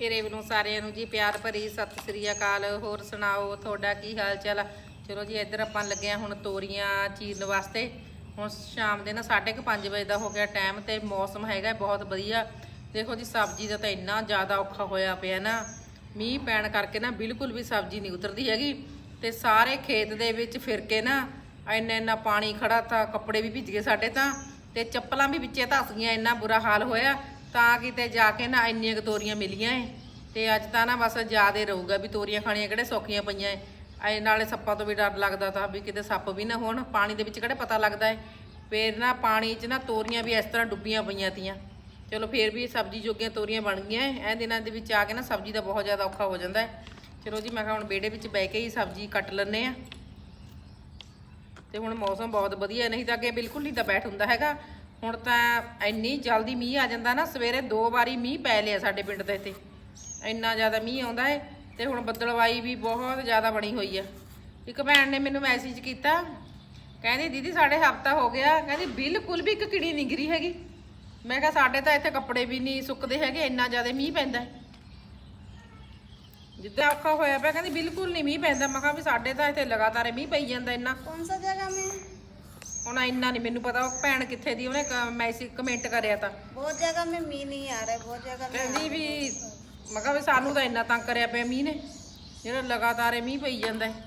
ਮੇਰੇ ਵੱਲੋਂ ਸਾਰਿਆਂ ਨੂੰ ਜੀ ਪਿਆਰ ਭਰੀ ਸਤਿ ਸ੍ਰੀ ਅਕਾਲ। ਹੋਰ ਸੁਣਾਓ, ਤੁਹਾਡਾ ਕੀ ਹਾਲ ਚਾਲ ਆ? ਚਲੋ ਜੀ, ਇੱਧਰ ਆਪਾਂ ਲੱਗੇ ਆ ਹੁਣ ਤੋਰੀਆਂ ਚੀਰਨ ਵਾਸਤੇ। ਹੁਣ ਸ਼ਾਮ ਦੇ ਨਾ 5:30 ਵਜੇ ਦਾ ਹੋ ਗਿਆ ਟਾਈਮ ਤੇ ਮੌਸਮ ਹੈਗਾ ਬਹੁਤ ਵਧੀਆ। ਦੇਖੋ ਜੀ, ਸਬਜ਼ੀ ਦਾ ਤਾਂ ਇੰਨਾ ਜ਼ਿਆਦਾ ਔਖਾ ਹੋਇਆ ਪਿਆ ਨਾ। ਮੀਂਹ ਪੈਣ ਕਰਕੇ ਨਾ ਬਿਲਕੁਲ ਵੀ ਸਬਜ਼ੀ ਨਹੀਂ ਉਤਰਦੀ ਹੈਗੀ। ਤੇ ਸਾਰੇ ਖੇਤ ਦੇ ਵਿੱਚ ਫਿਰ ਕੇ ਨਾ ਇੰਨਾ ਇੰਨਾ ਪਾਣੀ ਖੜਾ ਤਾਂ ਕੱਪੜੇ ਵੀ ਭਿੱਜ ਗਏ ਸਾਡੇ ਤਾਂ। ਤੇ ਚੱਪਲਾਂ ਵੀ ਵਿੱਚੇ ਧਸ ਗਈਆਂ, ਇੰਨਾ ਬੁਰਾ ਹਾਲ ਹੋਇਆ। ਤਾਂ ਕਿਤੇ ਜਾ ਕੇ ਨਾ ਇੰਨੀਆਂ ਕੁ ਤੋਰੀਆਂ ਮਿਲੀਆਂ ਏ, ਤੇ ਅੱਜ ਤਾਂ ਨਾ ਬਸ ਜ਼ਿਆਦੇ ਰਹੂਗਾ ਵੀ ਤੋਰੀਆਂ ਖਾਣੀਆਂ ਕਿਹੜੇ ਸੌਖੀਆਂ ਪਈਆਂ ਏ। ਐ ਨਾਲੇ ਸੱਪਾਂ ਤੋਂ ਵੀ ਡਰ ਲੱਗਦਾ ਤਾਂ ਵੀ ਕਿਤੇ ਸੱਪ ਵੀ ਨਾ ਹੋਣ, ਪਾਣੀ ਦੇ ਵਿੱਚ ਕਿਹੜੇ ਪਤਾ ਲੱਗਦਾ ਏ। ਫੇਰ ਨਾ ਪਾਣੀ 'ਚ ਨਾ ਤੋਰੀਆਂ ਵੀ ਇਸ ਤਰ੍ਹਾਂ ਡੁੱਬੀਆਂ ਪਈਆਂ ਤੀਆਂ। ਚਲੋ ਫੇਰ ਵੀ ਸਬਜ਼ੀ ਜੋਗੀਆਂ ਤੋਰੀਆਂ ਬਣ ਗਈਆਂ ਏ, ਇਹ ਦਿਨਾਂ ਦੇ ਵਿੱਚ ਆ ਕੇ ਨਾ ਸਬਜ਼ੀ ਦਾ ਬਹੁਤ ਜ਼ਿਆਦਾ ਔਖਾ ਹੋ ਜਾਂਦਾ ਹੈ ਚਲੋ ਜੀ, ਮੈਂ ਕਿਹਾ ਹੁਣ ਵਿਹੜੇ ਵਿੱਚ ਬਹਿ ਕੇ ਹੀ ਸਬਜ਼ੀ ਕੱਟ ਲੈਂਦੇ ਆ। ਤੇ ਹੁਣ ਮੌਸਮ ਬਹੁਤ ਵਧੀਆ, ਨਹੀਂ ਤਾਂ ਅੱਗੇ ਬਿਲਕੁਲ ਨਹੀਂ ਤਾਂ ਬੈਠ ਹੁੰਦਾ ਹੈਗਾ। ਹੁਣ ਤਾਂ ਇੰਨੀ ਜਲਦੀ ਮੀਂਹ ਆ ਜਾਂਦਾ ਨਾ, ਸਵੇਰੇ ਦੋ ਵਾਰੀ ਮੀਂਹ ਪੈ ਲਿਆ ਸਾਡੇ ਪਿੰਡ ਦੇ ਇੱਥੇ। ਇੰਨਾ ਜ਼ਿਆਦਾ ਮੀਂਹ ਆਉਂਦਾ ਏ ਤੇ ਹੁਣ ਬੱਦਲਵਾਈ ਵੀ ਬਹੁਤ ਜ਼ਿਆਦਾ ਬਣੀ ਹੋਈ ਆ। ਇੱਕ ਭੈਣ ਨੇ ਮੈਨੂੰ ਮੈਸੇਜ ਕੀਤਾ, ਕਹਿੰਦੀ, ਦੀਦੀ, ਸਾਡੇ ਹਫਤਾ ਹੋ ਗਿਆ। ਕਹਿੰਦੀ, ਬਿਲਕੁਲ ਵੀ ਇੱਕ ਕਿੜੀ ਨਹੀਂ ਗਿਰੀ ਹੈਗੀ। ਮੈਂ ਕਿਹਾ, ਸਾਡੇ ਤਾਂ ਇੱਥੇ ਕੱਪੜੇ ਵੀ ਨਹੀਂ ਸੁੱਕਦੇ ਹੈਗੇ, ਇੰਨਾ ਜ਼ਿਆਦਾ ਮੀਂਹ ਪੈਂਦਾ ਜਿੱਦਾਂ ਔਖਾ ਹੋਇਆ ਪਿਆ, ਕਹਿੰਦੀ, ਬਿਲਕੁਲ ਨਹੀਂ ਮੀਂਹ ਪੈਂਦਾ। ਮੈਂ ਕਿਹਾ, ਵੀ ਸਾਡੇ ਤਾਂ ਇੱਥੇ ਲਗਾਤਾਰ ਮੀਂਹ ਪਈ ਜਾਂਦਾ ਇੰਨਾ। ਕੌਣ ਸਾ ਜਗ੍ਹਾ ਮੈਂ ਹੁਣ ਇੰਨਾ ਨਹੀਂ ਮੈਨੂੰ ਪਤਾ ਉਹ ਭੈਣ ਕਿੱਥੇ ਦੀ ਉਹਨੇ ਮੈਸੇਜ ਕਮੈਂਟ ਕਰਿਆ ਤਾਂ बहुत जगह में मी नहीं आ रहा है बहुत जगह में ਕਹਿੰਦੀ ਵੀ ਮੈਂ ਕਿਹਾ ਵੀ ਸਾਨੂੰ ਤਾਂ ਇੰਨਾ ਤੰਗ ਕਰਿਆ ਪਿਆ ਮੀਂਹ ਨੇ ਜਿਹੜਾ ਲਗਾਤਾਰ ਇਹ ਮੀਂਹ ਪਈ ਜਾਂਦਾ ਹੈ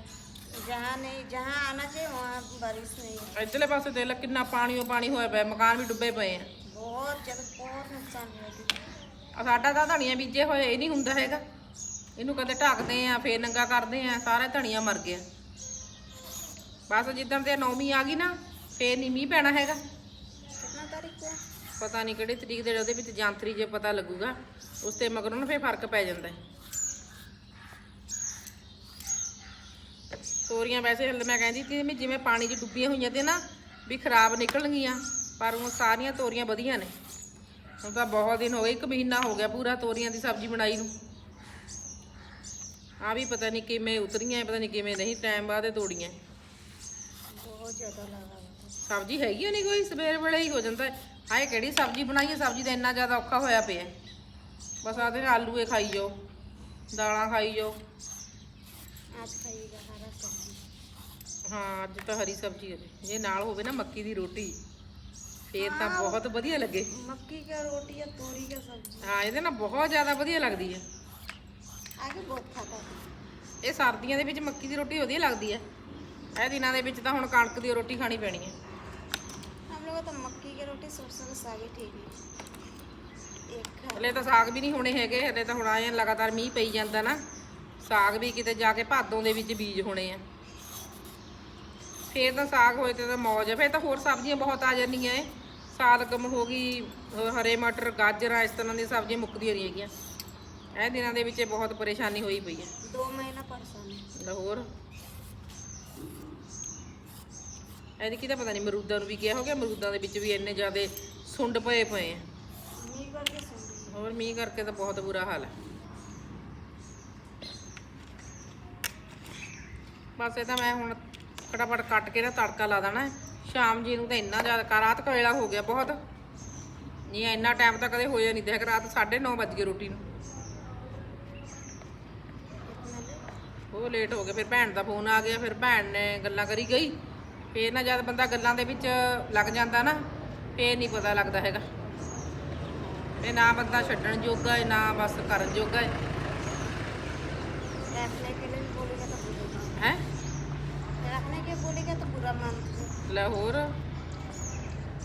जहाँ नहीं जहाँ आना चाहिए वहाँ बारिश नहीं है ਇੱਧਰਲੇ ਪਾਸੇ ਦੇਖ ਲੈ ਕਿੰਨਾ ਪਾਣੀ ਓ ਪਾਣੀ ਹੋਇਆ ਪਿਆ ਮਕਾਨ ਵੀ ਡੁੱਬੇ ਪਏ ਆ बहुत ज़्यादा बहुत नुकसान हुआ दीदी ਆ ਸਾਡਾ ਤਾਂ ਧਨੀਆ ਬੀਜੇ ਹੋਏ ਇਹ ਨਹੀਂ ਹੁੰਦਾ ਹੈਗਾ ਇਹਨੂੰ ਕਦੇ ਢੱਕਦੇ ਆ ਫੇਰ ਨੰਗਾ ਕਰਦੇ ਆ ਸਾਰਾ ਧਨੀਆ ਮਰ ਗਿਆ ਬਸ ਜਿੱਦਣ ਤੇ ਨੌਵੀਂ ਆ ਗਈ ਨਾ ਫੇਰ ਨਹੀਂ ਮੀਂਹ ਪੈਣਾ ਹੈਗਾ। ਕਿੰਨਾ ਤਾਰੀਖ ਪਤਾ ਨਹੀਂ ਕਿਹੜੀ ਤਰੀਕ ਦੇ ਉਹਦੇ ਵਿੱਚ ਜਾਂਤਰੀ ਜੇ ਪਤਾ ਲੱਗੂਗਾ ਉਸ ਤੇ ਮਗਰੋਂ ਨਾ ਫੇਰ ਫ਼ਰਕ ਪੈ ਜਾਂਦਾ ਹੈ। ਤੋਰੀਆਂ ਵੈਸੇ ਹਲੇ ਮੈਂ ਕਹਿੰਦੀ ਸੀ ਜਿਵੇਂ ਪਾਣੀ 'ਚ ਡੁੱਬੀਆਂ ਹੋਈਆਂ ਤੇ ਨਾ ਵੀ ਖਰਾਬ ਨਿਕਲ ਗਈਆਂ ਪਰ ਉਹ ਸਾਰੀਆਂ ਤੋਰੀਆਂ ਵਧੀਆਂ ਨੇ। ਹੁਣ ਤਾਂ ਬਹੁਤ ਦਿਨ ਹੋ ਗਏ ਇੱਕ ਮਹੀਨਾ ਹੋ ਗਿਆ ਪੂਰਾ ਤੋਰੀਆਂ ਦੀ ਸਬਜ਼ੀ ਬਣਾਈ ਨੂੰ। ਆ ਵੀ ਪਤਾ ਨਹੀਂ ਕਿਵੇਂ ਉਤਰੀਆਂ ਪਤਾ ਨਹੀਂ ਕਿਵੇਂ ਨਹੀਂ ਟਾਈਮ ਬਾਅਦ ਤੋੜੀਆਂ। ਬਹੁਤ ਜ਼ਿਆਦਾ ਲਾਗਾ ਸਬਜ਼ੀ ਹੈਗੀ ਨਹੀਂ ਕੋਈ? ਸਵੇਰ ਵੇਲੇ ਹੀ ਹੋ ਜਾਂਦਾ। ਹਾਏ ਕਿਹੜੀ ਸਬਜ਼ੀ ਬਣਾਈਏ? ਸਬਜ਼ੀ ਦਾ ਇੰਨਾ ਜ਼ਿਆਦਾ ਔਖਾ ਹੋਇਆ ਪਿਆ। ਬਸ ਆਦੇ ਨਾਲ ਆਲੂਏ ਖਾਈ ਜਾਓ ਦਾਲਾਂ ਖਾਈ ਜਾਓ। ਆਪ ਖਾਈਗਾ ਹਰਾ ਸਬਜ਼ੀ। ਹਾਂ ਅੱਜ ਤਾਂ ਹਰੀ ਸਬਜ਼ੀ ਹੋਵੇ ਜੇ ਨਾਲ ਹੋਵੇ ਨਾ ਮੱਕੀ ਦੀ ਰੋਟੀ ਫੇਰ ਤਾਂ ਬਹੁਤ ਵਧੀਆ ਲੱਗੇ। ਮੱਕੀ ਦੀ ਰੋਟੀ ਜਾਂ ਤੋਰੀ ਦੀ ਸਬਜ਼ੀ? ਹਾਂ ਇਹਦੇ ਨਾਲ ਬਹੁਤ ਜ਼ਿਆਦਾ ਵਧੀਆ ਲੱਗਦੀ ਹੈ ਆਗੇ ਬਹੁਤ ਖਾਤਾ ਇਹ ਸਰਦੀਆਂ ਦੇ ਵਿੱਚ ਮੱਕੀ ਦੀ ਰੋਟੀ ਵਧੀਆ ਲੱਗਦੀ ਹੈ ਇਹ ਦਿਨਾਂ ਦੇ ਵਿੱਚ ਤਾਂ ਹੁਣ ਕਣਕ ਦੀ ਰੋਟੀ ਖਾਣੀ ਪੈਣੀ ਹੈ हम लोग तो मक्की की रोटी सरसों का साग ही ठीक है एक खा ਹਲੇ ਤਾਂ ਸਾਗ ਵੀ ਨਹੀਂ ਹੋਣੇ ਹੈਗੇ ਹਲੇ ਤਾਂ ਹੁਣ ਆਏ ਆ, ਲਗਾਤਾਰ ਮੀਂਹ ਪਈ ਜਾਂਦਾ ਨਾ ਸਾਗ ਵੀ ਕਿਤੇ ਜਾ ਕੇ ਭਾਦੋਂ ਦੇ ਵਿੱਚ ਬੀਜ ਹੋਣੇ ਆ ਫੇਰ ਤਾਂ ਸਾਗ ਹੋਏ ਤੇ ਤਾਂ ਮੌਜ ਹੈ ਫੇਰ ਤਾਂ ਹੋਰ ਸਬਜ਼ੀਆਂ ਬਹੁਤ ਆ ਜਾਂਦੀਆਂ ਏ ਸਾਲਗਮ ਹੋ ਗਈ ਅਹ ਹਰੇ ਮਟਰ ਗਾਜਰਾਂ ਇਸ ਤਰ੍ਹਾਂ ਦੀਆਂ ਸਬਜ਼ੀਆਂ ਮੁੱਕਦੀਆਂ ਨਹੀਂ ਹੈਗੀਆਂ ਇਹ ਦਿਨਾਂ ਦੇ ਵਿੱਚ ਇਹ ਬਹੁਤ ਪਰੇਸ਼ਾਨੀ ਹੋਈ ਪਈ ਹੈ दो महीना परेशान है ਲਾਹੌਰ ਇਹਦੇ ਕੀ ਤਾਂ ਪਤਾ ਨਹੀਂ ਮਰੂਦਾਂ ਨੂੰ ਵੀ ਕਿਹਾ ਹੋ ਗਿਆ ਮਰੂਦਾਂ ਦੇ ਵਿੱਚ ਵੀ ਇੰਨੇ ਜ਼ਿਆਦੇ ਸੁੰਡ ਪਏ ਪਏ ਆ। ਹੋਰ ਮੀਂਹ ਕਰਕੇ ਤਾਂ ਬਹੁਤ ਬੁਰਾ ਹਾਲ ਹੈ ਬਸ ਇਹ ਤਾਂ ਮੈਂ ਹੁਣ ਫਟਾਫਟ ਕੱਟ ਕੇ ਨਾ ਤੜਕਾ ਲਾ ਦੇਣਾ। ਸ਼ਾਮ ਜੀ ਨੂੰ ਤਾਂ ਇੰਨਾ ਜ਼ਿਆਦਾ ਕਾ ਰਾਤ ਕਾ ਵੇਲਾ ਹੋ ਗਿਆ ਬਹੁਤ। ਨਹੀਂ ਇੰਨਾ ਟਾਈਮ ਤਾਂ ਕਦੇ ਹੋਇਆ ਨਹੀਂ ਦੇਖ ਰਾਤ 9:30 ਵਜੇ ਰੋਟੀ ਨੂੰ। ਉਹ ਲੇਟ ਹੋ ਗਏ ਫਿਰ ਭੈਣ ਦਾ ਫੋਨ ਆ ਗਿਆ ਫਿਰ ਭੈਣ ਨੇ ਗੱਲਾਂ ਕਰੀ ਗਈ। ਫੇਰ ਨਾ ਜਦ ਬੰਦਾ ਗੱਲਾਂ ਦੇ ਵਿੱਚ ਲੱਗ ਜਾਂਦਾ ਨਾ ਫੇਰ ਨਹੀਂ ਪਤਾ ਲੱਗਦਾ ਹੈਗਾ। ਇਹ ਨਾ ਬੰਦਾ ਛੱਡਣ ਜੋਗਾ ਹੈ ਨਾ ਬਸ ਕਰਨ ਜੋਗਾ ਹੈ। ਹੈ? ਹੋਰ।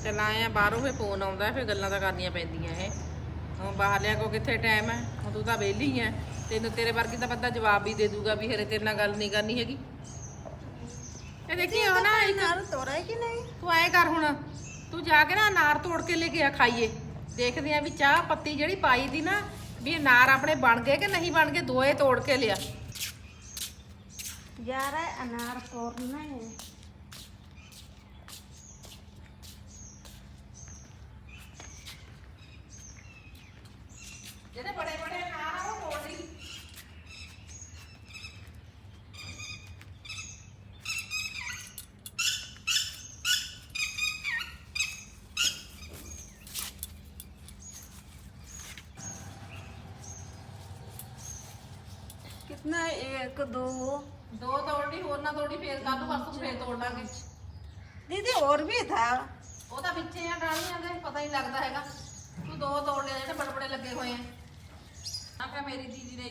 ਚਲਾਇਆ ਬਾਹਰੋਂ ਫੇਰ ਫੋਨ ਆਉਂਦਾ ਫੇ ਗੱਲਾਂ ਤਾਂ ਕਰਨੀਆਂ ਪੈਂਦੀਆਂ ਇਹ। ਹੁਣ ਬਾਹਰਲਿਆਂ ਕੋ ਕਿੱਥੇ ਟਾਈਮ ਹੈ ਹੁਣ ਤੂੰ ਤਾਂ ਵਿਹਲੀ ਹੈ ਤੈਨੂੰ ਤੇਰੇ ਵਰਗੀ ਤਾਂ ਬੰਦਾ ਜਵਾਬ ਵੀ ਦੇ ਦੂਗਾ ਵੀ ਹਰੇ ਤੇਰੇ ਨਾਲ ਗੱਲ ਨਹੀਂ ਕਰਨੀ ਹੈਗੀ। ਇਹ ਦੇਖੀ ਉਹ ਨਾ ਇੱਕ ਨਾਰ ਤੋੜਾ ਹੈ ਕਿ ਨਹੀਂ? ਤੂੰ ਐ ਕਰ ਹੁਣ ਤੂੰ ਜਾ ਕੇ ਨਾ ਅਨਾਰ ਤੋੜ ਕੇ ਲੈ ਕੇ ਆ ਖਾਈਏ। ਦੇਖਦੇ ਆ ਵੀ ਚਾਹ ਪੱਤੀ ਜਿਹੜੀ ਪਾਈ ਦੀ ਨਾ ਵੀ ਅਨਾਰ ਆਪਣੇ ਬਣ ਗਏ ਕਿ ਨਹੀਂ ਬਣ ਗਏ ਦੋਏ ਤੋੜ ਕੇ ਲਿਆ। ਯਾਰ ਇਹ ਅਨਾਰ ਤੋੜਨਾ ਹੈ। बड़े बड़े अनार कितना एक दो? फिर कल परसों फिर तोड़ लांगे दीदी और भी था। वो तो पीछे यहाँ डालने तो पता ही लगता है। दो तोड़े जेह्ड़े बड़े बड़े लगे हुए हैं। आका मेरी दीदी ने।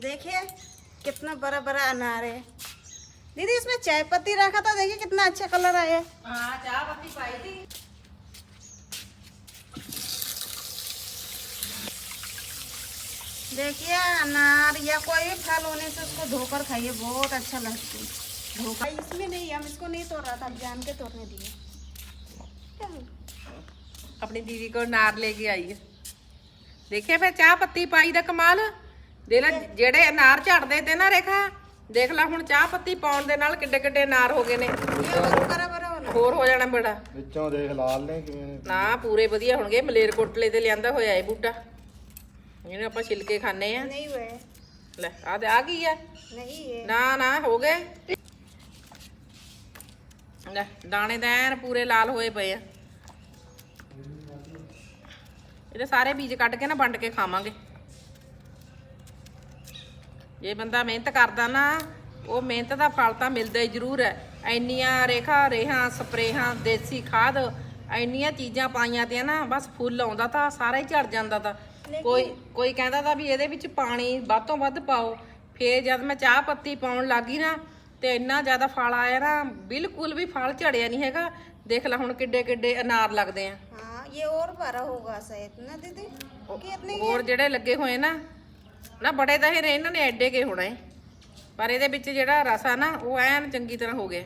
देखिए कितना बड़ा बड़ा अनार है। दीदी इसमें चाय पत्ती रखा था देखिए कितना अच्छा कलर आया। हाँ, चाय पत्ती पाई थी। देखिए अनार या कोई भी फल होने से उसको धोकर खाइए बहुत अच्छा लगता है। धोकर इसमें नहीं हम इसको नहीं तोड़ रहा था हम जान के तोड़ने दिए क्या हुआ? ਆਪਣੀ ਦੀਦੀ ਕੋਲ ਨਾਰ ਲੈ ਕੇ ਆਈ ਹੈ ਦੇਖਿਆ ਫਿਰ ਚਾਹ ਪੱਤੀ ਪਾਈ ਦਾ ਕਮਾਲ ਦੇ ਲੈ ਜਿਹੜੇ ਅਨਾਰ ਝੜਦੇ ਤੇ ਨਾ ਰੇਖਾ ਦੇਖ ਲੈ ਹੁਣ ਚਾਹ ਪੱਤੀ ਪਾਉਣ ਦੇ ਨਾਲ ਕਿੱਡੇ ਕਿੱਡੇ ਅਨਾਰ ਹੋ ਗਏ ਨੇ ये और बड़ा बड़ा होना ਹੋਰ ਹੋ ਜਾਣਾ ਬੜਾ ਵਿੱਚੋਂ ਦੇਖ ਲਾਲ ਨੇ ਕਿਵੇਂ ਨੇ ਨਾ ਪੂਰੇ ਵਧੀਆ ਹੋਣਗੇ ਮਲੇਰ ਕੋਟਲੇ ਤੇ ਲਿਆਂਦਾ ਹੋਇਆ ਇਹ ਬੂਟਾ ਇਹਨੂੰ ਆਪਾਂ ਛਿਲਕੇ ਖਾਣੇ ਆ नहीं हुए ਲੈ ਆ ਤੇ ਆ ਗਈ ਆ नहीं है ਨਾ ਨਾ ਹੋ ਗਏ ਲੈ ਦਾਣੇ ਤਾਂ ਐਨ ਪੂਰੇ ਲਾਲ ਹੋਏ ਪਏ ਆ। ਇਹਦੇ ਸਾਰੇ ਬੀਜ ਕੱਢ ਕੇ ਨਾ ਵੰਡ ਕੇ ਖਾਵਾਂਗੇ। ਜੇ ਬੰਦਾ ਮਿਹਨਤ ਕਰਦਾ ਨਾ ਉਹ ਮਿਹਨਤ ਦਾ ਫਲ ਤਾਂ ਮਿਲਦਾ ਹੀ ਜ਼ਰੂਰ ਹੈ। ਇੰਨੀਆਂ ਰੇਖਾ ਰੇਹਾਂ ਸਪਰੇਹਾਂ ਦੇਸੀ ਖਾਦ ਇੰਨੀਆਂ ਚੀਜ਼ਾਂ ਪਾਈਆਂ ਤੇ ਨਾ ਬਸ ਫੁੱਲ ਆਉਂਦਾ ਤਾਂ ਸਾਰਾ ਹੀ ਝੜ ਜਾਂਦਾ ਤਾਂ। ਕੋਈ ਕੋਈ ਕਹਿੰਦਾ ਤਾਂ ਵੀ ਇਹਦੇ ਵਿੱਚ ਪਾਣੀ ਵੱਧ ਤੋਂ ਵੱਧ ਪਾਓ। ਫੇਰ ਜਦ ਮੈਂ ਚਾਹ ਪੱਤੀ ਪਾਉਣ ਲੱਗੀ ਨਾ ਤੇ ਇੰਨਾ ਜ਼ਿਆਦਾ ਫਲ ਆਇਆ ਨਾ ਬਿਲਕੁਲ ਵੀ ਫਲ ਝੜਿਆ ਨਹੀਂ ਹੈਗਾ ਦੇਖ ਲੈ ਹੁਣ ਕਿੱਡੇ ਕਿੱਡੇ ਅਨਾਰ ਲੱਗਦੇ ਆ हाँ ये और बड़ा होगा शायद ना दीदी कि इतने ਹੋਰ ਜਿਹੜੇ ਲੱਗੇ ਹੋਏ ਨਾ ਨਾ ਬੜੇ ਤਾਂ ਇਹ ਨੇ ਇਹਨਾਂ ਨੇ ਐਡੇ ਕੇ ਹੋਣਾ ਏ ਪਰ ਇਹਦੇ ਵਿੱਚ ਜਿਹੜਾ ਰਸ ਆ ਨਾ ਉਹ ਐਨ ਚੰਗੀ ਤਰ੍ਹਾਂ ਹੋ ਗਿਆ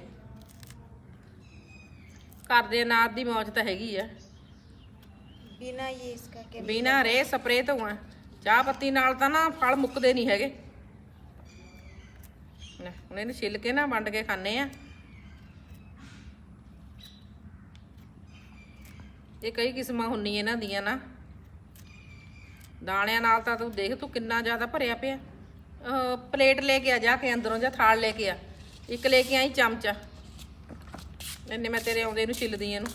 ਘਰ ਦੇ ਅਨਾਰ ਦੀ ਮੌਜ ਤਾਂ ਹੈਗੀ ਆ बिना ये इसका के ਬਿਨਾ ਰੇ ਸਪਰੇ ਤੋਂ ਆ ਚਾਹ ਪੱਤੀ ਨਾਲ ਤਾਂ ਨਾ ਫਲ ਮੁੱਕਦੇ ਨਹੀਂ ਹੈਗੇ ਲੈ, ਹੁਣ ਇਹਨੂੰ ਛਿੱਲ ਕੇ ਨਾ ਵੰਡ ਕੇ ਖਾਣੇ ਆ। ਇਹ ਕਈ ਕਿਸਮਾਂ ਹੁੰਦੀਆਂ ਇਹਨਾਂ ਦੀਆਂ ਨਾ। ਦਾਣਿਆਂ ਨਾਲ ਤਾਂ ਤੂੰ ਦੇਖ ਤੂੰ ਕਿੰਨਾ ਜ਼ਿਆਦਾ ਭਰਿਆ ਪਿਆ। ਪਲੇਟ ਲੈ ਕੇ ਆ ਜਾ ਕੇ ਅੰਦਰੋਂ ਜਾਂ ਥਾਲ ਲੈ ਕੇ ਆ। ਇੱਕ ਲੈ ਕੇ ਆਈ ਚਮਚਾ। ਇੰਨੇ ਮੈਂ ਤੇਰੇ ਆਉਂਦੇ ਨੂੰ ਛਿੱਲਦੀ ਇਹਨੂੰ।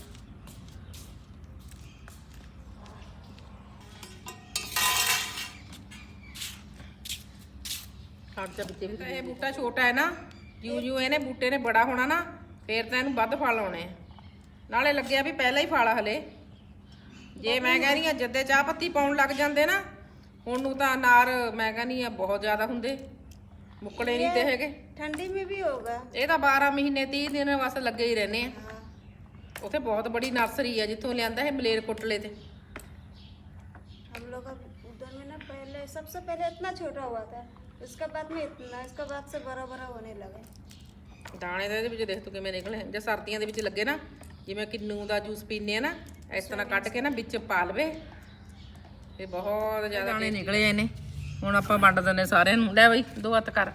ਖਰਚਾ ਵਿੱਚੇ ਵੀ ਇਹ ਬੂਟਾ ਛੋਟਾ ਹੈ ਨਾ ਜਿਉਂ ਜਿਉਂ ਇਹਨੇ ਬੂਟੇ ਨੇ ਬੜਾ ਹੋਣਾ ਨਾ ਫੇਰ ਤਾਂ ਇਹਨੂੰ ਵੱਧ ਫਲ ਆਉਣੇ ਆ ਨਾਲੇ ਲੱਗਿਆ ਵੀ ਪਹਿਲਾਂ ਹੀ ਫਲ ਆ ਹਲੇ ਜੇ ਮੈਂ ਕਹਿ ਰਹੀ ਆ ਜੱਦੇ ਚਾਹ ਪੱਤੀ ਪਾਉਣ ਲੱਗ ਜਾਂਦੇ ਨਾ ਹੁਣ ਨੂੰ ਤਾਂ ਅਨਾਰ ਮੈਂ ਕਹਿੰਦੀ ਆ ਬਹੁਤ ਜ਼ਿਆਦਾ ਹੁੰਦੇ ਮੁੱਕਣੇ ਨਹੀਂ ਤੇ ਹੈਗੇ ठंडी में भी होगा ਇਹ ਤਾਂ 12 ਮਹੀਨੇ 30 ਦਿਨ ਵਾਸਤੇ ਲੱਗੇ ਹੀ ਰਹਿੰਦੇ ਆ हाँ ਉੱਥੇ ਬਹੁਤ ਬੜੀ ਨਰਸਰੀ ਆ ਜਿੱਥੋਂ ਲਿਆਂਦਾ ਇਹ ਮਲੇਰ ਕੋਟਲੇ ਤੇ हम लोग अब उधर में ना पहले सबसे पहले इतना छोटा हुआ था उसके बाद में इतना इसके बाद से बड़ा बड़ा होने लगा ਦਾਣੇ ਤਾਂ ਇਹਦੇ ਵਿੱਚ ਦੇਖ ਤੂੰ ਕਿਵੇਂ ਨਿਕਲੇ ਜੇ ਸਰਦੀਆਂ ਦੇ ਵਿੱਚ ਲੱਗੇ ਨਾ ਜਿਵੇਂ ਕਿੰਨੂ ਦਾ ਜੂਸ ਪੀਨੇ ਆ ਨਾ ਇਸ ਤਰ੍ਹਾਂ ਕੱਢ ਕੇ ਨਾ ਵਿੱਚ ਪਾ ਲਵੇ ਤੇ ਬਹੁਤ ਜ਼ਿਆਦਾ ਦਾਣੇ ਨਿਕਲੇ ਇਹਨੇ ਹੁਣ ਆਪਾਂ ਵੰਡ ਦਿੰਨੇ ਸਾਰਿਆਂ ਨੂੰ ਲੈ ਬਈ ਦੋ ਹੱਥ ਕਰ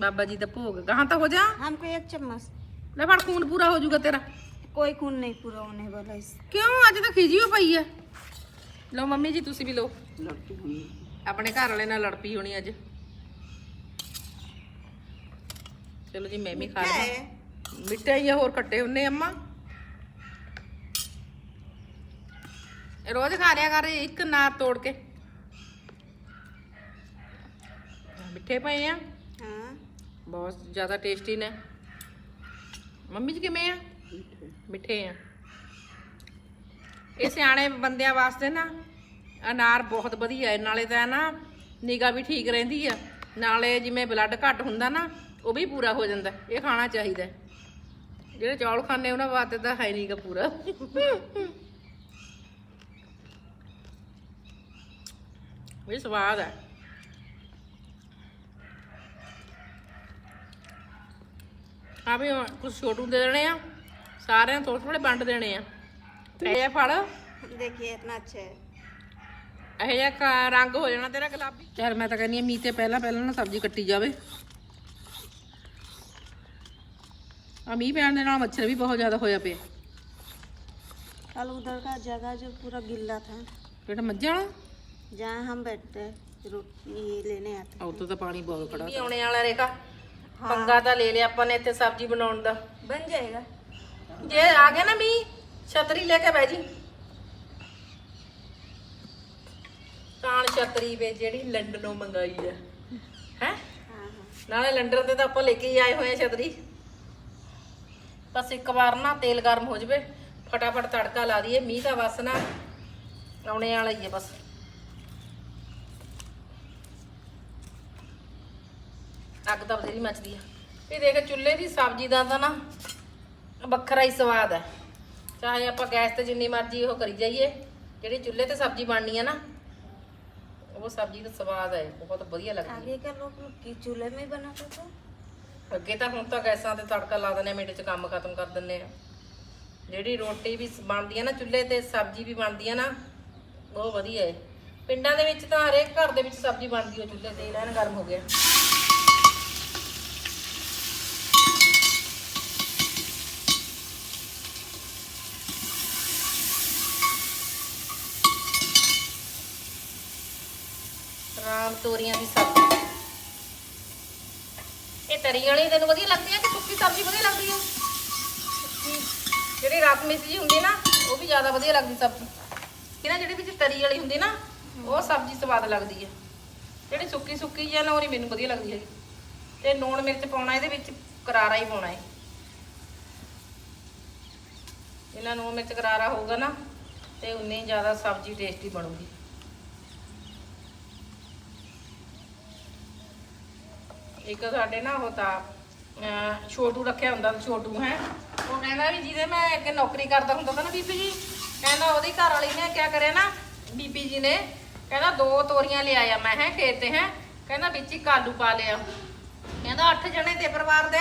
ਬਾਬਾ ਜੀ ਦਾ ਭੋਗ ਗਾਹਾਂ ਤਾਂ ਹੋ ਜਾ हमको एक चम्मच ਲੈ ਫੜ ਖੂਨ ਪੂਰਾ ਹੋ ਜਾਊਗਾ ਤੇਰਾ कोई खून नहीं पूरा होने वाला इस ਕਿਉਂ ਅੱਜ ਤਾਂ ਖਿਜੀ ਹੋ ਪਈ ਆ ਲਓ ਮੰਮੀ ਜੀ ਤੁਸੀਂ ਵੀ ਲਓ ਆਪਣੇ ਘਰ ਵਾਲੇ ਨਾਲ ਲੜ ਪਈ ਹੋਣੀ ਅੱਜ। ਚਲੋ ਜੀ ਮੈਂ ਵੀ ਖਾ ਲਵਾਂ। ਮਿੱਠਾ ਹੋਰ ਖੱਟੇ ਹੁੰਨੇ ਅੰਮਾ। ਰੋਜ਼ ਖਾ ਰਿਆ ਕਰ ਇੱਕ ਨਾਰ ਤੋੜ ਕੇ। ਮਿੱਠੇ ਪਏ ਆ। ਬਹੁਤ ਜ਼ਿਆਦਾ ਟੇਸਟੀ ਨੇ। ਮੰਮੀ ਜੀ ਕਿਵੇਂ ਆ? ਮਿੱਠੇ ਆ। ਇਹ ਸਿਆਣੇ ਬੰਦਿਆਂ ਵਾਸਤੇ ਨਾ ਅਨਾਰ ਬਹੁਤ ਵਧੀਆ ਹੈ ਨਾਲੇ ਤਾਂ ਨਾ ਨਿਗਾ ਵੀ ਠੀਕ ਰਹਿੰਦੀ ਆ ਨਾਲੇ ਜਿਵੇਂ ਬਲੱਡ ਘੱਟ ਹੁੰਦਾ ਨਾ ਉਹ ਵੀ ਪੂਰਾ ਹੋ ਜਾਂਦਾ ਇਹ ਖਾਣਾ ਚਾਹੀਦਾ ਹੈ। ਜਿਹੜੇ ਚੌਲ ਖਾਣੇ ਉਹਨਾਂ ਵਾਸਤੇ ਤਾਂ ਹੈ ਨਹੀਂਗਾ ਪੂਰਾ ਇਹ ਸਵਾਦ ਹੈ ਆ ਵੀ ਕੁਝ ਛੋਟੂ ਦੇ ਦੇਣੇ ਆ ਸਾਰਿਆਂ ਨੂੰ ਥੋੜੇ ਥੋੜੇ ਵੰਡ ਦੇਣੇ ਆ ਇਹ ਫੜ देखिए इतना अच्छा है ਇਹ ਜਿਹਾ ਕ- ਰੰਗ ਹੋ ਜਾਣਾ ਤੇਰਾ ਗੁਲਾਬੀ ਚਲ ਮੈਂ ਤਾਂ ਕਹਿੰਦੀ ਆ ਮੀਂਹ ਤੇ ਪਹਿਲਾਂ ਪਹਿਲਾਂ ਨਾ ਸਬਜ਼ੀ ਕੱਟੀ ਜਾਵੇ ਆ ਮੀਂਹ ਪੈਣ ਦੇ ਨਾਲ ਮੱਛਰ ਵੀ ਬਹੁਤ ਜ਼ਿਆਦਾ ਹੋਇਆ ਪਿਆ कल उधर का जगह जो पूरा गिल्ला था ਜਿਹੜਾ ਮੱਝਾਂ ਵਾਲਾ जहाँ हम बैठते रोटी ये लेने आते ਆ ਉੱਥੇ ਤਾਂ ਪਾਣੀ ਬਹੁਤ ਖੜਾ ਆਉਣੇ ਵਾਲਾ ਰੇਖਾ ਪੰਗਾ ਤਾਂ ਲੈ ਲਿਆ ਆਪਾਂ ਨੇ ਇੱਥੇ ਸਬਜ਼ੀ ਬਣਾਉਣ ਦਾ बन जाएगा ਜੇ ਆ ਗਿਆ ਨਾ ਮੀਂਹ ਛਤਰੀ ਲੈ ਕੇ ਬਹਿ ਜੀ ਤਾਣ ਛਤਰੀ ਵੇ ਜਿਹੜੀ ਲੰਡਨੋਂ ਮੰਗਾਈ ਹੈ? ਹੈ ਨਾਲੇ ਲੰਡਨ ਤੇ ਤਾਂ ਆਪਾਂ ਲੈ ਕੇ ਹੀ ਆਏ ਹੋਏ ਆ ਛਤਰੀ। ਬਸ ਇੱਕ ਵਾਰ ਨਾ ਤੇਲ ਗਰਮ ਹੋ ਜਵੇ ਫਟਾਫਟ ਤੜਕਾ ਲਾ ਦਈਏ ਮੀਂਹ ਦਾ ਬਸ ਨਾ ਆਉਣੇ ਵਾਲਾ ਹੀ ਹੈ ਬਸ। ਅੱਗ ਤਾਂ ਬਥੇਰੀ ਮੱਚਦੀ ਆ। ਇਹ ਦੇਖ ਚੁੱਲ੍ਹੇ ਦੀ ਸਬਜ਼ੀ ਦਾ ਤਾਂ ਨਾ ਵੱਖਰਾ ਹੀ ਸਵਾਦ ਹੈ ਚਾਹੇ ਆਪਾਂ ਗੈਸ ਤੇ ਜਿੰਨੀ ਮਰਜ਼ੀ ਉਹ ਕਰੀ ਜਾਈਏ ਜਿਹੜੀ ਚੁੱਲ੍ਹੇ ਤੇ ਸਬਜ਼ੀ ਬਣਨੀ ਆ ਨਾ ਉਹ ਸਬਜ਼ੀ ਦਾ ਸਵਾਦ ਹੈ ਬਹੁਤ ਵਧੀਆ ਲੱਗਦੀ ਹੈ आगे का लोग कि चूल्हे में ही बनाते थे ਅੱਗੇ ਤਾਂ ਹੁਣ ਤਾਂ ਗੈਸਾਂ ਤੇ ਤੜਕਾ ਲਾ ਦਿੰਦੇ ਆ ਮਿੰਟ 'ਚ ਕੰਮ ਖਤਮ ਕਰ ਦਿੰਦੇ ਆ ਜਿਹੜੀ ਰੋਟੀ ਵੀ ਸ- ਬਣਦੀ ਆ ਨਾ ਚੁੱਲ੍ਹੇ ਤੇ ਸਬਜ਼ੀ ਵੀ ਬਣਦੀ ਆ ਨਾ ਬਹੁਤ ਵਧੀਆ ਹੈ ਪਿੰਡਾਂ ਦੇ ਵਿੱਚ ਤਾਂ ਹਰੇਕ ਘਰ ਦੇ ਵਿੱਚ ਸਬਜ਼ੀ ਬਣਦੀ ਉਹ ਚੁੱਲ੍ਹੇ ਤੇ ਐਨ ਗਰਮ ਹੋ ਗਿਆ ਤੋਰੀਆਂ ਦੀ ਸਬਜ਼ੀ। ਇਹ ਤਰੀ ਵਾਲੀ ਤੈਨੂੰ ਵਧੀਆ ਲੱਗਦੀ ਹੈ ਕਿ ਸੁੱਕੀ ਸਬਜ਼ੀ ਵਧੀਆ ਲੱਗਦੀ ਹੈ ਸੁੱਕੀ। ਜਿਹੜੀ ਰਾਤ ਮਿਸੀ ਹੁੰਦੀ ਨਾ, ਉਹ ਵੀ ਜ਼ਿਆਦਾ ਵਧੀਆ ਲੱਗਦੀ ਸਬਜ਼ੀ। ਕਿ ਨਾ ਜਿਹੜੀ ਵਿੱਚ ਤਰੀ ਵਾਲੀ ਹੁੰਦੀ ਨਾ, ਉਹ ਸਬਜ਼ੀ ਸਵਾਦ ਲੱਗਦੀ ਹੈ ਜਿਹੜੀ ਸੁੱਕੀ ਸੁੱਕੀ ਜਾਂ ਨਾ, ਉਹ ਨਹੀਂ ਮੈਨੂੰ ਵਧੀਆ ਲੱਗਦੀ ਹੈਗੀ। ਤੇ ਲੂਣ ਮਿਰਚ ਪਾਉਣਾ, ਇਹਦੇ ਵਿੱਚ ਕਰਾਰਾ ਹੀ ਪਾਉਣਾ ਹੈ। ਇਹਨਾਂ ਨੂੰ ਮਿਰਚ ਕਰਾਰਾ ਹੋਊਗਾ ਨਾ, ਤੇ ਉਨੀ ਜ਼ਿਆਦਾ ਸਬਜ਼ੀ ਟੇਸਟੀ ਬਣੂਗੀ। ਇੱਕ ਸਾਡੇ ਨਾ ਉਹ ਤਾਂ ਛੋਟੂ ਰੱਖਿਆ ਹੁੰਦਾ ਸੀ ਛੋਟੂ ਹੈ। ਉਹ ਕਹਿੰਦਾ ਵੀ ਜਿਹਦੇ ਮੈਂ ਅੱਗੇ ਨੌਕਰੀ ਕਰਦਾ ਹੁੰਦਾ ਤਾਂ ਨਾ ਬੀਬੀ ਜੀ, ਕਹਿੰਦਾ ਉਹਦੀ ਘਰ ਵਾਲੀ ਨੇ ਕਿਆ ਕਰਿਆ ਨਾ, ਬੀਬੀ ਜੀ ਨੇ, ਕਹਿੰਦਾ ਦੋ ਤੋਰੀਆਂ ਲਿਆਇਆ ਮੈਂ, ਹੈ, ਖੇਤ ਤੇ, ਹੈ। ਕਹਿੰਦਾ ਵਿੱਚ ਹੀ ਕਾਲੂ ਪਾ ਲਿਆ। ਕਹਿੰਦਾ ਅੱਠ ਜਣੇ ਤੇ ਪਰਿਵਾਰ ਦੇ।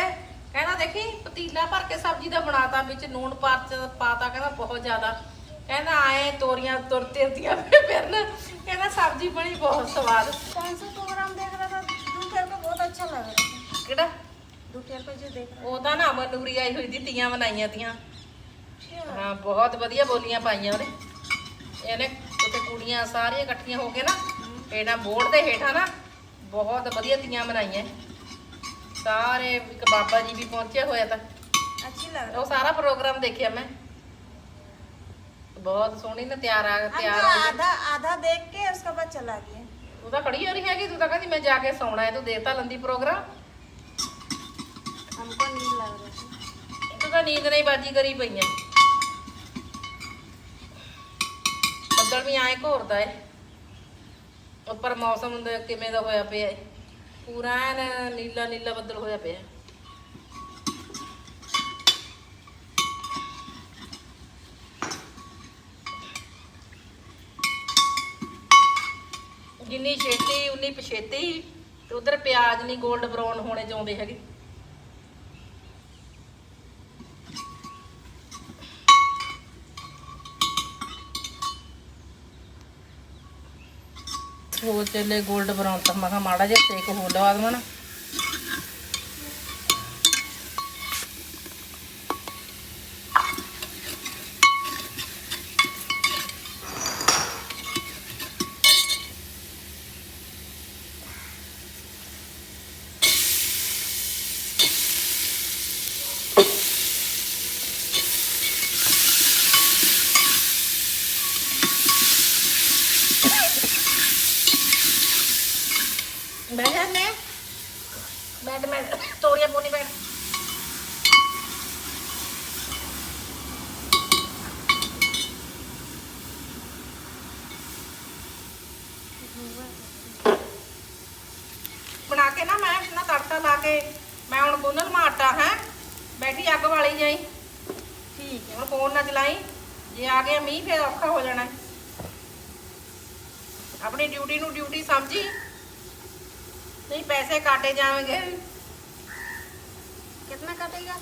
ਕਹਿੰਦਾ ਦੇਖੀ, ਪਤੀਲਾ ਭਰ ਕੇ ਸਬਜ਼ੀ ਦਾ ਬਣਾਤਾ, ਵਿੱਚ ਨੂਣ ਪਾਤ ਪਾਤਾ, ਕਹਿੰਦਾ ਬਹੁਤ ਜ਼ਿਆਦਾ। ਕਹਿੰਦਾ ਆਏ ਤੋਰੀਆਂ ਤੁਰ ਤਿਰਦੀਆਂ ਫਿਰਨ। ਕਹਿੰਦਾ ਸਬਜ਼ੀ ਬਣੀ ਬਹੁਤ ਸਵਾਦ। को बहुत अच्छा लग रहा था ਕਿਹੜਾ दोपहर को जो देख ਉਹਦਾ ਨਾ ਮਨੂਰੀ ਆਈ ਹੋਈ ਦੀ ਤੀਆਂ ਬਣਾਈਆਂ ਤੀਆਂ रहा ਹਾਂ ਬਹੁਤ ਵਧੀਆ ਬੋਲੀਆਂ ਪਾਈਆਂ ਉਹਨੇ ਇਹਨੇ ਉੱਤੇ ਕੁੜੀਆਂ ਸਾਰੀਆਂ ਇਕੱਠੀਆਂ ਹੋ ਕੇ ਨਾ ਇਹਨਾਂ ਬੋਰਡ ਦੇ ਹੇਠਾਂ ਨਾ ਬਹੁਤ ਵਧੀਆ ਤੀਆਂ ਬਣਾਈਆਂ ਸਾਰੇ ਇੱਕ ਬਾਬਾ ਜੀ ਵੀ ਪਹੁੰਚਿਆ ਹੋਇਆ ਤਾਂ अच्छी लग ਉਹ ਸਾਰਾ ਪ੍ਰੋਗਰਾਮ ਦੇਖਿਆ ਮੈਂ ਬਹੁਤ ਸੋਹਣੀ ਨਾ ਤਿਆਰ ਆ रहा ਤਿਆਰ हम ਹੋ तो ਗਈ आधा आधा देख के उसके बाद चला गया ਤੂੰ ਤਾਂ ਖੜੀ ਹੋ ਰਹੀ ਹੈਗੀ ਤੂੰ ਤਾਂ ਕਹਿੰਦੀ ਮੈਂ ਜਾ ਕੇ ਸੌਣਾ ਹੈ ਤੂੰ ਦੇਤਾ ਲੰਦੀ ਪ੍ਰੋਗਰਾਮ हमको नहीं लग रहा था ਤੂੰ ਤਾਂ ਨੀਂਦ ਨਹੀਂ ਬਾਜੀ ਕਰੀ ਪਈਆਂ ਬੱਦਲ ਵੀ ਆਏ ਘੋਰਦਾ ਏ ਉੱਪਰ ਮੌਸਮ ਦੇ ਕਿਵੇਂ ਦਾ ਹੋਇਆ ਪਿਆ ਏ ਪੂਰਾ ਐਨ ਨੀਲਾ ਨੀਲਾ ਬੱਦਲ ਹੋਇਆ ਪਿਆ ਪਛੇਤੀ ਤੇ ਉਧਰ ਪਿਆਜ਼ ਨਹੀਂ 골ਡ ਬਰਾਊਨ ਹੋਣੇ ਚਾਹੁੰਦੇ ਹੈਗੇ। ਹੋ ਚੱਲੇ 골ਡ ਬਰਾਊਨ ਤਾਂ ਮੈਂ ਕਿਹਾ ਮਾੜਾ ਜਿਹਾ ਸੇਕ ਹੋ ਲਵਾ ਦਵਾਂ ਨਾ ਬਹਿ ਜਾਂਦੇ ਆ। ਬੈਠ ਮੈਂ ਤੋਰੀਆਂ ਪੋਣੀ ਬੈਠ ਬਣਾ ਕੇ ਨਾ ਮੈਂ ਇਹਨਾਂ ਤੜਕਾ ਲਾ ਕੇ ਮੈਂ ਹੁਣ ਗੁੰਨ ਲਵਾਂ ਆਟਾ ਬੈਠੀ ਅੱਗ ਵਾਲੀ ਜਾਈ। ਠੀਕ ਹੈ ਹੁਣ ਫੋਨ ਨਾ ਚਲਾਈ। ਜੇ ਆ ਗਿਆ ਮੀਂਹ ਫੇਰ ਔਖਾ ਹੋ ਜਾਣਾ। ਆਪਣੀ ਡਿਊਟੀ ਨੂੰ ਡਿਊਟੀ ਸਮਝੀ? ਨਹੀਂ ਪੈਸੇ ਕਾਟੇ ਜਾਣਗੇ ਕਿੰਨਾ ਕਟੇਗਾ?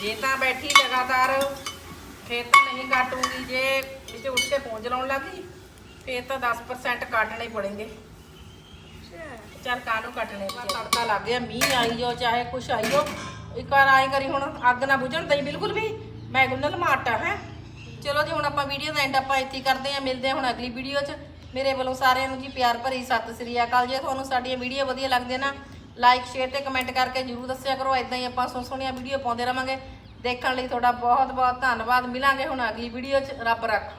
ਜੇ ਤਾਂ ਬੈਠੀ ਲਗਾਤਾਰ ਫੇਰ ਤਾਂ ਨਹੀਂ ਕਾਟੂਗੀ। ਜੇ ਵਿੱਚ ਉੱਠ ਕੇ ਪਹੁੰਚ ਲਾਉਣ ਲੱਗੀ ਫੇਰ ਤਾਂ 10% ਕਾਟਣੇ ਪੜੇਗੇ। ਚੱਲ ਕਾਹਨੂੰ ਕੱਟਣੇ ਤੜਕਾ ਲੱਗ ਗਿਆ ਮੀਂਹ ਆਈ ਜੋ ਚਾਹੇ ਕੁਛ ਆਈ ਜੋ ਇੱਕ ਵਾਰ ਆਈ ਕਰੀ ਹੁਣ ਅੱਗ ਨਾ ਬੁਝਣ ਦਈ ਬਿਲਕੁਲ ਵੀ। ਮੈਂ ਗੁੰਨਲ ਮਾਟਾ ਹੈ। ਚਲੋ ਜੀ ਹੁਣ ਆਪਾਂ ਵੀਡੀਓ ਦਾ ਐਂਡ ਆਪਾਂ ਇੱਥੇ ਕਰਦੇ ਹਾਂ ਮਿਲਦੇ ਹਾਂ ਹੁਣ ਅਗਲੀ ਵੀਡੀਓ 'ਚ। ਮੇਰੇ ਵੱਲੋਂ ਸਾਰਿਆਂ ਨੂੰ ਜੀ ਪਿਆਰ ਭਰੀ ਸਤਿ ਸ੍ਰੀ ਅਕਾਲ। ਜੇ ਤੁਹਾਨੂੰ ਸਾਡੀਆਂ ਵੀਡੀਓ ਵਧੀਆ ਲੱਗਦੀਆਂ ਨਾ ਲਾਈਕ ਸ਼ੇਅਰ ਤੇ ਕਮੈਂਟ ਕਰਕੇ ਜਰੂਰ ਦੱਸਿਆ ਕਰੋ। ਇਦਾਂ ਹੀ ਆਪਾਂ ਸੋਹਣੀਆਂ ਵੀਡੀਓ ਪਾਉਂਦੇ ਰਵਾਂਗੇ। ਦੇਖਣ ਲਈ ਤੁਹਾਡਾ ਬਹੁਤ ਬਹੁਤ ਧੰਨਵਾਦ। ਮਿਲਾਂਗੇ ਹੁਣ ਅਗਲੀ ਵੀਡੀਓ 'ਚ। ਰੱਬ ਰੱਖ।